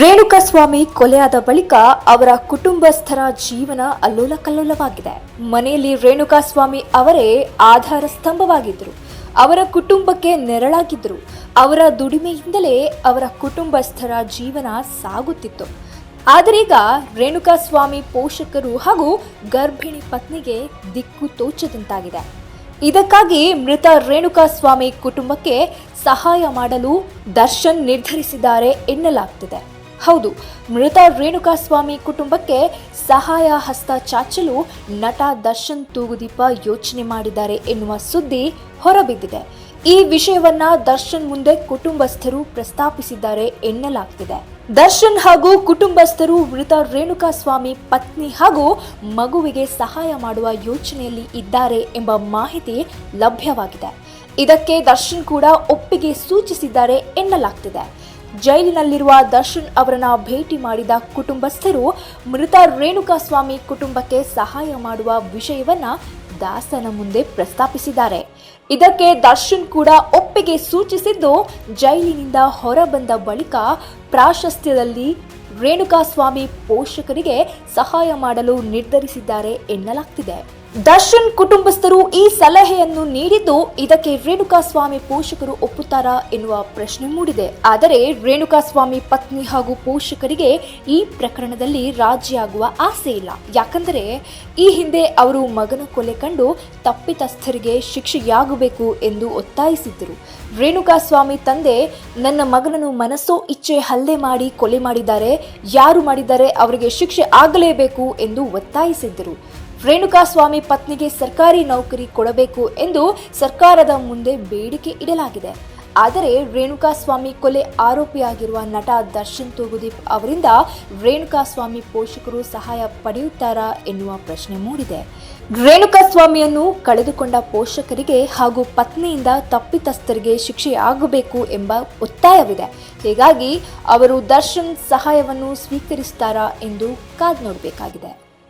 ರೇಣುಕಸ್ವಾಮಿ ಕೊಲೆಯಾದ ಬಳಿಕ ಅವರ ಕುಟುಂಬಸ್ಥರ ಜೀವನ ಅಲ್ಲೋಲ ಕಲ್ಲೋಲವಾಗಿದೆ ಮನೆಯಲ್ಲಿ ರೇಣುಕಾಸ್ವಾಮಿ ಅವರೇ ಆಧಾರ ಸ್ತಂಭವಾಗಿದ್ದರು. ಅವರ ಕುಟುಂಬಕ್ಕೆ ನೆರಳಾಗಿದ್ದರು. ಅವರ ದುಡಿಮೆಯಿಂದಲೇ ಅವರ ಕುಟುಂಬಸ್ಥರ ಜೀವನ ಸಾಗುತ್ತಿತ್ತು. ಆದರೀಗ ರೇಣುಕಾಸ್ವಾಮಿ ಪೋಷಕರು ಹಾಗೂ ಗರ್ಭಿಣಿ ಪತ್ನಿಗೆ ದಿಕ್ಕು ತೋಚದಂತಾಗಿದೆ. ಇದಕ್ಕಾಗಿ ಮೃತ ರೇಣುಕಾಸ್ವಾಮಿ ಕುಟುಂಬಕ್ಕೆ ಸಹಾಯ ಮಾಡಲು ದರ್ಶನ್ ನಿರ್ಧರಿಸಿದ್ದಾರೆ ಎನ್ನಲಾಗ್ತಿದೆ. ಹೌದು, ಮೃತ ರೇಣುಕಾಸ್ವಾಮಿ ಕುಟುಂಬಕ್ಕೆ ಸಹಾಯ ಹಸ್ತ ಚಾಚಲು ನಟ ದರ್ಶನ್ ತೂಗುದೀಪ ಯೋಚನೆ ಮಾಡಿದ್ದಾರೆ ಎನ್ನುವ ಸುದ್ದಿ ಹೊರಬಿದ್ದಿದೆ. ಈ ವಿಷಯವನ್ನ ದರ್ಶನ್ ಮುಂದೆ ಕುಟುಂಬಸ್ಥರು ಪ್ರಸ್ತಾಪಿಸಿದ್ದಾರೆ ಎನ್ನಲಾಗ್ತಿದೆ. ದರ್ಶನ್ ಹಾಗೂ ಕುಟುಂಬಸ್ಥರು ಮೃತ ರೇಣುಕಾ ಸ್ವಾಮಿ ಪತ್ನಿ ಹಾಗೂ ಮಗುವಿಗೆ ಸಹಾಯ ಮಾಡುವ ಯೋಚನೆಯಲ್ಲಿ ಇದ್ದಾರೆ ಎಂಬ ಮಾಹಿತಿ ಲಭ್ಯವಾಗಿದೆ. ಇದಕ್ಕೆ ದರ್ಶನ್ ಕೂಡ ಒಪ್ಪಿಗೆ ಸೂಚಿಸಿದ್ದಾರೆ ಎನ್ನಲಾಗ್ತಿದೆ. ಜೈಲಿನಲ್ಲಿರುವ ದರ್ಶನ್ ಅವರನ್ನ ಭೇಟಿ ಮಾಡಿದ ಕುಟುಂಬಸ್ಥರು ಮೃತ ರೇಣುಕಾಸ್ವಾಮಿ ಕುಟುಂಬಕ್ಕೆ ಸಹಾಯ ಮಾಡುವ ವಿಷಯವನ್ನ ದಾಸನ ಮುಂದೆ ಪ್ರಸ್ತಾಪಿಸಿದ್ದಾರೆ. ಇದಕ್ಕೆ ದರ್ಶನ್ ಕೂಡ ಒಪ್ಪಿಗೆ ಸೂಚಿಸಿದ್ದು, ಜೈಲಿನಿಂದ ಹೊರಬಂದ ಬಳಿಕ ಪ್ರಾಶಸ್ತ್ಯದಲ್ಲಿ ರೇಣುಕಾಸ್ವಾಮಿ ಪೋಷಕರಿಗೆ ಸಹಾಯ ಮಾಡಲು ನಿರ್ಧರಿಸಿದ್ದಾರೆ ಎನ್ನಲಾಗ್ತಿದೆ. ದರ್ಶನ್ ಕುಟುಂಬಸ್ಥರು ಈ ಸಲಹೆಯನ್ನು ನೀಡಿದ್ದು ಇದಕ್ಕೆ ರೇಣುಕಾಸ್ವಾಮಿ ಪೋಷಕರು ಒಪ್ಪುತ್ತಾರಾ ಎನ್ನುವ ಪ್ರಶ್ನೆ ಮೂಡಿದೆ. ಆದರೆ ರೇಣುಕಾಸ್ವಾಮಿ ಪತ್ನಿ ಹಾಗೂ ಪೋಷಕರಿಗೆ ಈ ಪ್ರಕರಣದಲ್ಲಿ ರಾಜಿಯಾಗುವ ಆಸೆ ಇಲ್ಲ. ಯಾಕಂದರೆ ಈ ಹಿಂದೆ ಅವರು ಮಗನ ಕೊಲೆ ಕಂಡು ತಪ್ಪಿತಸ್ಥರಿಗೆ ಶಿಕ್ಷೆಯಾಗಬೇಕು ಎಂದು ಒತ್ತಾಯಿಸಿದ್ದರು. ರೇಣುಕಾಸ್ವಾಮಿ ತಂದೆ ನನ್ನ ಮಗನನ್ನು ಮನಸ್ಸೋ ಇಚ್ಛೆ ಹಲ್ಲೆ ಮಾಡಿ ಕೊಲೆ ಮಾಡಿದ್ದಾರೆ. ಯಾರು ಮಾಡಿದ್ದಾರೆ ಅವರಿಗೆ ಶಿಕ್ಷೆ ಆಗಲೇಬೇಕು ಎಂದು ಒತ್ತಾಯಿಸಿದ್ದರು. ರೇಣುಕಾಸ್ವಾಮಿ ಪತ್ನಿಗೆ ಸರ್ಕಾರಿ ನೌಕರಿ ಕೊಡಬೇಕು ಎಂದು ಸರ್ಕಾರದ ಮುಂದೆ ಬೇಡಿಕೆ ಇಡಲಾಗಿದೆ. ಆದರೆ ರೇಣುಕಾಸ್ವಾಮಿ ಕೊಲೆ ಆರೋಪಿಯಾಗಿರುವ ನಟ ದರ್ಶನ್ ತೂಗುದೀಪ್ ಅವರಿಂದ ರೇಣುಕಾಸ್ವಾಮಿ ಪೋಷಕರು ಸಹಾಯ ಪಡೆಯುತ್ತಾರಾ ಎನ್ನುವ ಪ್ರಶ್ನೆ ಮೂಡಿದೆ. ರೇಣುಕಾಸ್ವಾಮಿಯನ್ನು ಕಳೆದುಕೊಂಡ ಪೋಷಕರಿಗೆ ಹಾಗೂ ಪತ್ನಿಯಿಂದ ತಪ್ಪಿತಸ್ಥರಿಗೆ ಶಿಕ್ಷೆಯಾಗಬೇಕು ಎಂಬ ಒತ್ತಾಯವಿದೆ. ಹೀಗಾಗಿ ಅವರು ದರ್ಶನ್ ಸಹಾಯವನ್ನು ಸ್ವೀಕರಿಸುತ್ತಾರಾ ಎಂದು ಕಾದು ನೋಡಬೇಕಾಗಿದೆ.